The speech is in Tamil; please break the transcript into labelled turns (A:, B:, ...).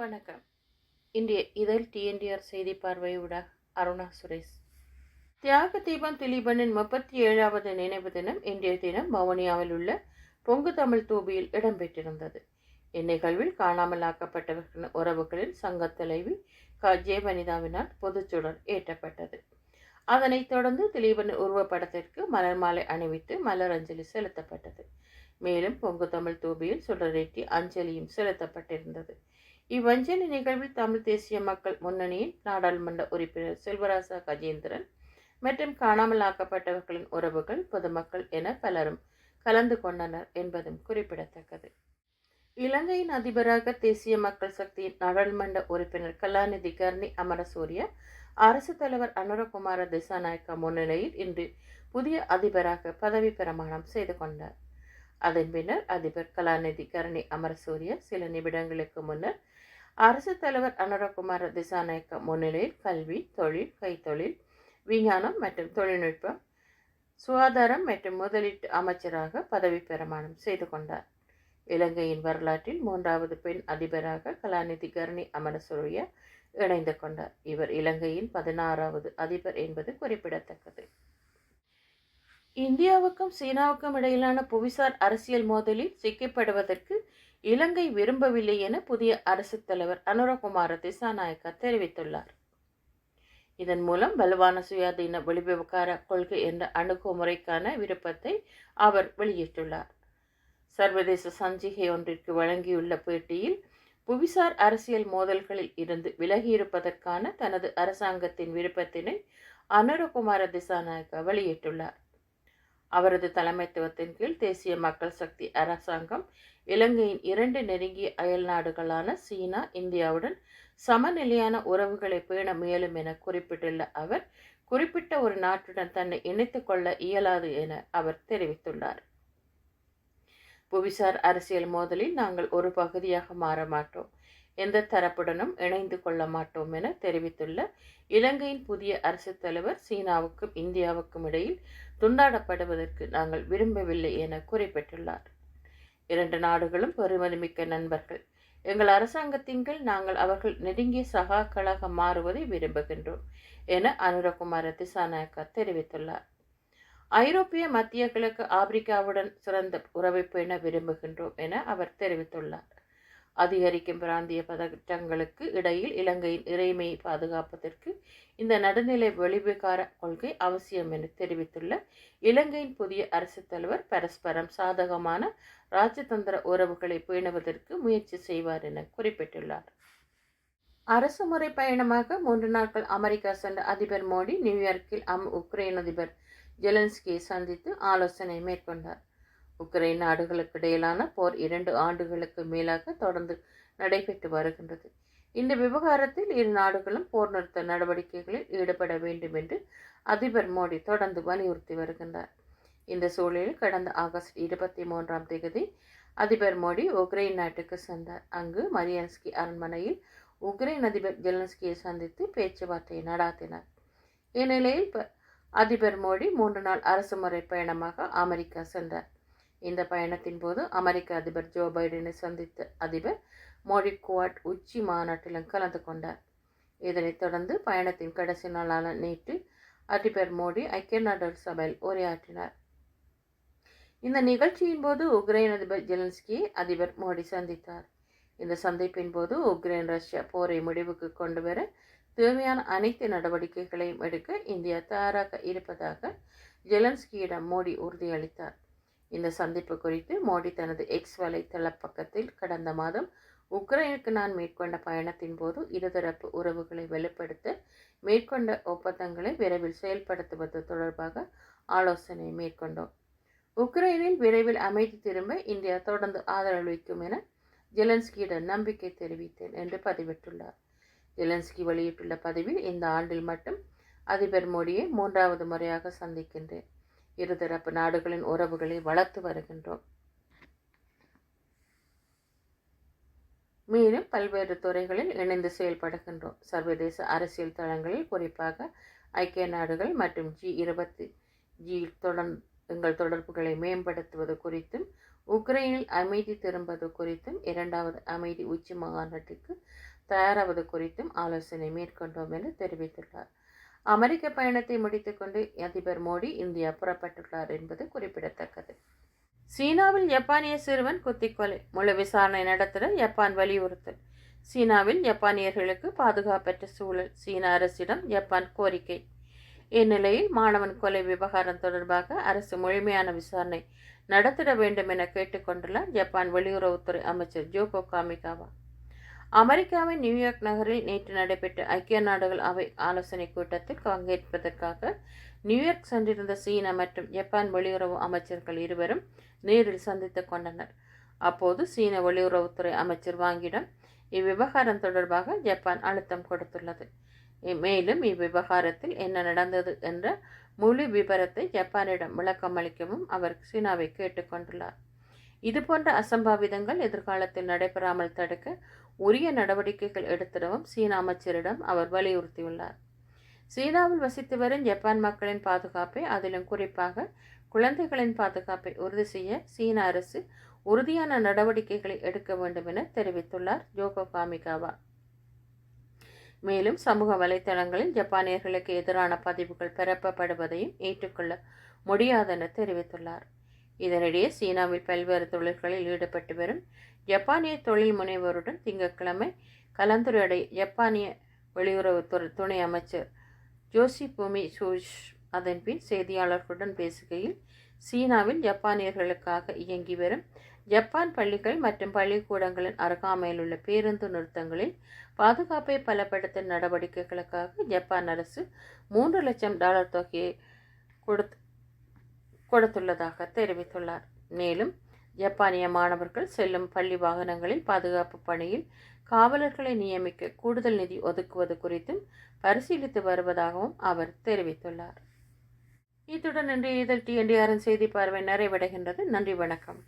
A: வணக்கம். இன்றைய இதழ் டிஎன்டிஆர் செய்தி பார்வையுட அருணா சுரேஷ். தியாக தீபம் திலீபனின் முப்பத்தி ஏழாவது நினைவு தினம் இன்றைய தினம் வவுனியாவில் உள்ள பொங்கு தமிழ் தூபியில் இடம்பெற்றிருந்தது. இந்நிகழ்வில் காணாமல் ஆக்கப்பட்டவர்களின் உறவுகளின் சங்கத் தலைவி க. ஜே. வனிதாவினால் பொதுச்சுடர் ஏற்றப்பட்டது. அதனைத் தொடர்ந்து திலீபன் உருவப்படத்திற்கு மலர் மாலை அணிவித்து மலர் அஞ்சலி செலுத்தப்பட்டது. மேலும் பொங்கு தமிழ் தூபியில் சுடரேற்றி அஞ்சலியும் செலுத்தப்பட்டிருந்தது. இவ்வஞ்சலி நிகழ்வில் தமிழ் தேசிய மக்கள் முன்னணியின் நாடாளுமன்ற உறுப்பினர் செல்வராசா கஜேந்திரன் மற்றும் காணாமல் ஆக்கப்பட்டவர்களின் உறவுகள் பொதுமக்கள் என பலரும் கலந்து கொண்டனர் என்பதும் குறிப்பிடத்தக்கது. இலங்கையின் அதிபராக தேசிய மக்கள் சக்தியின் நாடாளுமன்ற உறுப்பினர் கலாநிதி கர்ணி அமரசூரிய அரசு தலைவர் அனுரகுமார திசாநாயக்கா முன்னிலையில் இன்று புதிய அதிபராக பதவி பிரமாணம் செய்து கொண்டார். அதன் பின்னர் அதிபர் கலாநிதி கரணி அமரசூரிய சில நிமிடங்களுக்கு முன்னர் அரசு தலைவர் அனுரகுமார திசாநாயக்க முன்னிலையில் கல்வி தொழில் கைத்தொழில் விஞ்ஞானம் மற்றும் தொழில்நுட்பம் சுகாதாரம் மற்றும் முதலீட்டு அமைச்சராக பதவி பிரமாணம் செய்து கொண்டார். இலங்கையின் வரலாற்றில் மூன்றாவது பெண் அதிபராக கலாநிதி கருணி அமரசூரிய இணைந்து கொண்டார். இவர் இலங்கையின் பதினாறாவது அதிபர் என்பது குறிப்பிடத்தக்கது. இந்தியாவுக்கும் சீனாவுக்கும் இடையிலான புவிசார் அரசியல் மோதலில் சிக்கப்படுவதற்கு இலங்கை விரும்பவில்லை என புதிய அரசு தலைவர் அனுரகுமார திசாநாயக்கா தெரிவித்துள்ளார். இதன் மூலம் வலுவான சுயாதீன வெளிவிவகார கொள்கை என்ற அணுகுமுறைக்கான விருப்பத்தை அவர் வெளியிட்டுள்ளார். சர்வதேச சஞ்சிகை ஒன்றிற்கு வழங்கியுள்ள பேட்டியில் புவிசார் அரசியல் மோதல்களில் இருந்து விலகியிருப்பதற்கான தனது அரசாங்கத்தின் விருப்பத்தினை அனுரகுமார திசாநாயக்கா வெளியிட்டுள்ளார். அவரது தலைமைத்துவத்தின் கீழ் தேசிய மக்கள் சக்தி அரசாங்கம் இலங்கையின் இரண்டு நெருங்கிய அயல் நாடுகளான சீனா இந்தியாவுடன் சமநிலையான உறவுகளை பேண முயலும் என குறிப்பிட்டுள்ள அவர் குறிப்பிட்ட ஒரு நாட்டுடன் தன்னை இணைத்துக் கொள்ள இயலாது என அவர் தெரிவித்துள்ளார். புவிசார் அரசியல் மோதலில் நாங்கள் ஒரு பகுதியாக மாற மாட்டோம். எந்த தரப்புடனும் இணைந்து கொள்ள மாட்டோம் என தெரிவித்துள்ள இலங்கையின் புதிய அரசு தலைவர் சீனாவுக்கும் இந்தியாவுக்கும் இடையில் துண்டாடப்படுவதற்கு நாங்கள் விரும்பவில்லை என குறிப்பிட்டுள்ளார். இரண்டு நாடுகளும் பெருமதிமிக்க நண்பர்கள். எங்கள் அரசாங்கத்தின் கீழ் நாங்கள் அவர்கள் நெருங்கிய சகாக்களாக மாறுவதை விரும்புகின்றோம் என அனுரகுமார திசாநாயக்கா தெரிவித்துள்ளார். ஐரோப்பிய மத்திய கிழக்கு ஆப்பிரிக்காவுடன் சிறந்த உறவை பேண விரும்புகின்றோம் என அவர் தெரிவித்துள்ளார். அதிகரிக்கும் பிராந்திய பதட்டங்களுக்கு இடையில் இலங்கையின் இறைமையை பாதுகாப்பதற்கு இந்த நடுநிலை வெளிவிகார கொள்கை அவசியம் என தெரிவித்துள்ள இலங்கையின் புதிய அரசு தலைவர் பரஸ்பரம் சாதகமான ராஜதந்திர உறவுகளை பேணுவதற்கு முயற்சி செய்வார் என குறிப்பிட்டுள்ளார். அரசு முறை பயணமாக மூன்று நாட்கள் அமெரிக்கா சென்ற அதிபர் மோடி நியூயார்க்கில் அம் உக்ரைன் அதிபர் ஜெலன்ஸ்கியை சந்தித்து ஆலோசனை மேற்கொண்டார். உக்ரைன் நாடுகளுக்கு இடையிலான போர் இரண்டு ஆண்டுகளுக்கு மேலாக தொடர்ந்து நடைபெற்று வருகின்றது. இந்த விவகாரத்தில் இரு நாடுகளும் போர் நிறுத்த நடவடிக்கைகளில் ஈடுபட வேண்டும் என்று அதிபர் மோடி தொடர்ந்து வலியுறுத்தி வருகின்றார். இந்த சூழலில் கடந்த ஆகஸ்ட் இருபத்தி மூன்றாம் தேதி அதிபர் மோடி உக்ரைன் நாட்டுக்கு சென்றார். அங்கு மரியன்ஸ்கி அரண்மனையில் உக்ரைன் அதிபர் ஜெலன்ஸ்கியை சந்தித்து பேச்சுவார்த்தை நடாத்தினார். இந்நிலையில் அதிபர் மோடி மூன்று நாள் அரசுமுறை பயணமாக அமெரிக்கா சென்றார். இந்த பயணத்தின் போது அமெரிக்க அதிபர் ஜோ பைடனை சந்தித்த அதிபர் மோடி குவாட் உச்சி மாநாட்டிலும் கலந்து கொண்டார். இதனைத் தொடர்ந்து பயணத்தின் கடைசி நாளான நேற்று அதிபர் மோடி ஐக்கிய நாடுகள் சபையில் உரையாற்றினார். இந்த நிகழ்ச்சியின் போது உக்ரைன் அதிபர் ஜெலன்ஸ்கியை அதிபர் மோடி சந்தித்தார். இந்த சந்திப்பின் போது உக்ரைன் ரஷ்யா போரை முடிவுக்கு கொண்டு வர தேவையான அனைத்து நடவடிக்கைகளையும் எடுக்க இந்தியா தயாராக இருப்பதாக ஜெலன்ஸ்கியிடம் மோடி உறுதியளித்தார். இந்த சந்திப்பு குறித்து மோடி தனது எக்ஸ் வலைத்தள பக்கத்தில் கடந்த மாதம் உக்ரைனுக்கு நான் மேற்கொண்ட பயணத்தின் போது இருதரப்பு உறவுகளை வெளிப்படுத்த மேற்கொண்ட ஒப்பந்தங்களை விரைவில் செயல்படுத்துவது தொடர்பாக ஆலோசனை மேற்கொண்டோம். உக்ரைனில் விரைவில் அமைதி திரும்ப இந்தியா தொடர்ந்து ஆதரவளிக்கும் என ஜெலன்ஸ்கியிடம் நம்பிக்கை தெரிவித்தேன் என்று பதிவிட்டுள்ளார். ஜெலன்ஸ்கி வெளியிட்டுள்ள பதிவில் இந்த ஆண்டில் மட்டும் அதிபர் மோடியை மூன்றாவது முறையாக சந்திக்கின்றேன். இருதரப்பு நாடுகளின் உறவுகளை வளர்த்து வருகின்றோம். மேலும் பல்வேறு துறைகளில் இணைந்து செயல்படுகின்றோம். சர்வதேச அரசியல் தளங்களில் குறிப்பாக ஐக்கிய நாடுகள் மற்றும் ஜி இருபத்தி ஜி தொடர் எங்கள் தொடர்புகளை மேம்படுத்துவது குறித்தும் உக்ரைனில் அமைதி திரும்புவது குறித்தும் இரண்டாவது அமைதி உச்சி மாநாட்டுக்கு தயாராவது குறித்தும் ஆலோசனை மேற்கொண்டோம் என தெரிவித்துள்ளார். அமெரிக்க பயணத்தை முடித்துக்கொண்டு அதிபர் மோடி இந்தியா புறப்பட்டுள்ளார் என்பது குறிப்பிடத்தக்கது. சீனாவில் ஜப்பானிய சிறுவன் குத்திக்கொலை முழு விசாரணை நடத்திட ஜப்பான் வலியுறுத்தல். சீனாவில் ஜப்பானியர்களுக்கு பாதுகாப்பற்ற சூழல் சீன அரசிடம் ஜப்பான் கோரிக்கை. இந்நிலையில் மாணவன் கொலை விவகாரம் தொடர்பாக அரசு முழுமையான விசாரணை நடத்திட வேண்டும் என கேட்டுக்கொண்டுள்ளார் ஜப்பான் வெளியுறவுத்துறை அமைச்சர் ஜோகோ காமிகாவா. அமெரிக்காவின் நியூயார்க் நகரில் நேற்று நடைபெற்ற ஐக்கிய நாடுகள் அவை ஆலோசனை கூட்டத்தில் பங்கேற்பதற்காக நியூயார்க் சென்றிருந்த சீனா மற்றும் ஜப்பான் வெளியுறவு அமைச்சர்கள் இருவரும் நேரில் சந்தித்துக் கொண்டனர். அப்போது சீன வெளியுறவுத்துறை அமைச்சர் வாங்கிடம் இவ்விவகாரம் தொடர்பாக ஜப்பான் அழுத்தம் கொடுத்துள்ளது. மேலும் இவ்விவகாரத்தில் என்ன நடந்தது என்ற முழு விபரத்தை ஜப்பானிடம் விளக்கம் அளிக்கவும் அவர் சீனாவை கேட்டுக்கொண்டுள்ளார் இதுபோன்ற அசம்பாவிதங்கள் எதிர்காலத்தில் நடைபெறாமல் தடுக்க உரிய நடவடிக்கைகள் எடுத்திடவும் சீன அமைச்சரிடம் அவர் வலியுறுத்தியுள்ளார். சீனாவில் வசித்து வரும் ஜப்பான் மக்களின் பாதுகாப்பை அதிலும் குறிப்பாக குழந்தைகளின் பாதுகாப்பை உறுதி செய்ய சீன அரசு உறுதியான நடவடிக்கைகளை எடுக்க வேண்டும் என தெரிவித்துள்ளார் ஜோகோ காமிகாவா. மேலும் சமூக வலைதளங்களில் ஜப்பானியர்களுக்கு எதிரான பதிவுகள் பரப்பப்படுவதையும் ஏற்றுக்கொள்ள முடியாதென தெரிவித்துள்ளார். இதனிடையே சீனாவில் பல்வேறு தொழில்களில் ஈடுபட்டு வரும் ஜப்பானிய தொழில் முனைவோருடன் திங்கட்கிழமை கலந்துரையாடை ஜப்பானிய வெளியுறவுத்துறை துணை அமைச்சர் ஜோசி பூமி சூஷ் அதன்பின் செய்தியாளர்களுடன் பேசுகையில் சீனாவில் ஜப்பானியர்களுக்காக இயங்கி வரும் ஜப்பான் பள்ளிகள் மற்றும் பள்ளிக்கூடங்களின் அருகாமையில் உள்ள பேருந்து நிறுத்தங்களில் பாதுகாப்பை பலப்படுத்தும் நடவடிக்கைகளுக்காக ஜப்பான் அரசு மூன்று லட்சம் டாலர் தொகையை கொடுத்து கொடுத்துள்ளதாக தெரிவித்துள்ளார். மேலும் ஜப்பானிய மாணவர்கள் செல்லும் பள்ளி வாகனங்களில் பாதுகாப்பு பணியில் காவலர்களை நியமிக்க கூடுதல் நிதி ஒதுக்குவது குறித்தும் பரிசீலித்து வருவதாகவும் அவர் தெரிவித்துள்ளார். இத்துடன் இன்றைய இதழ் டிஎன்டிஆரின் செய்தி பார்வை நிறைவடைகின்றது. நன்றி வணக்கம்.